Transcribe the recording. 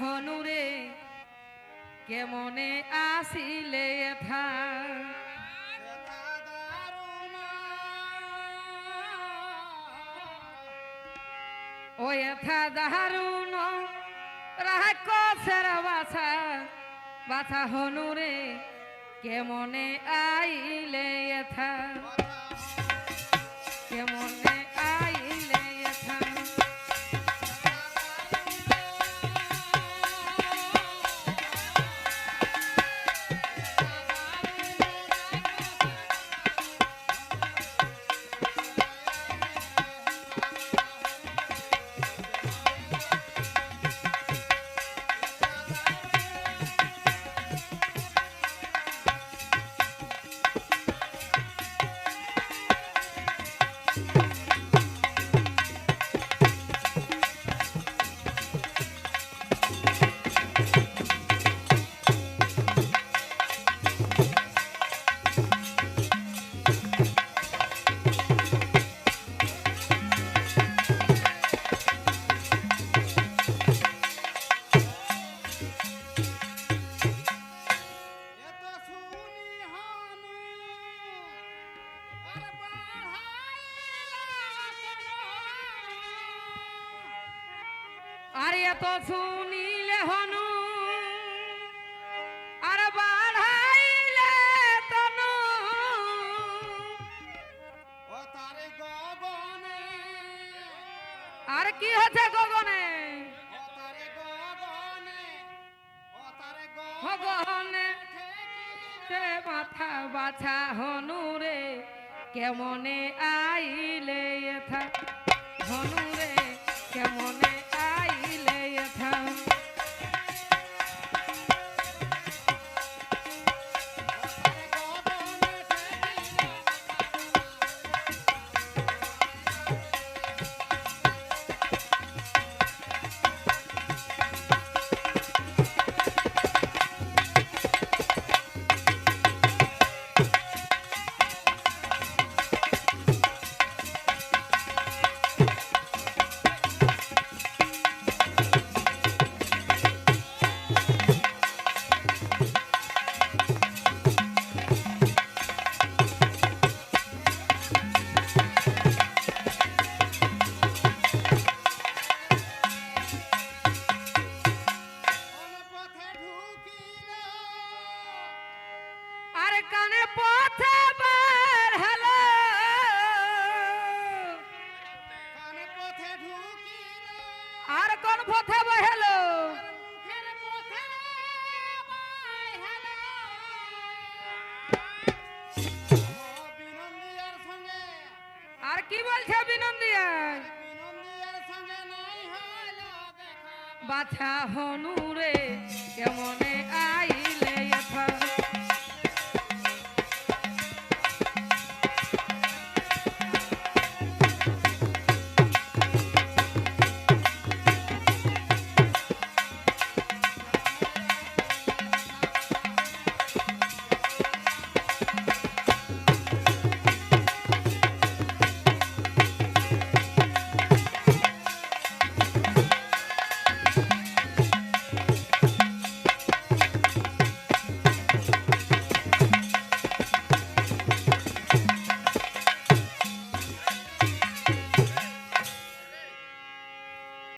হনুরে কেমনে আসিলে এথা? ও এথা দারুণ রাক্ষসের বাছা। বাছা হনুরে কেমনে আইলে এথা? আর এত শুনিলে হনু আর বাড়াইলে তনু। আর কি হচ্ছে গগনে গগনে। সে মাথা বাছা হনুরে। কেমনে আইলে এথা? ধনুরে কেমনে বাছা হনুরে কেমনে আই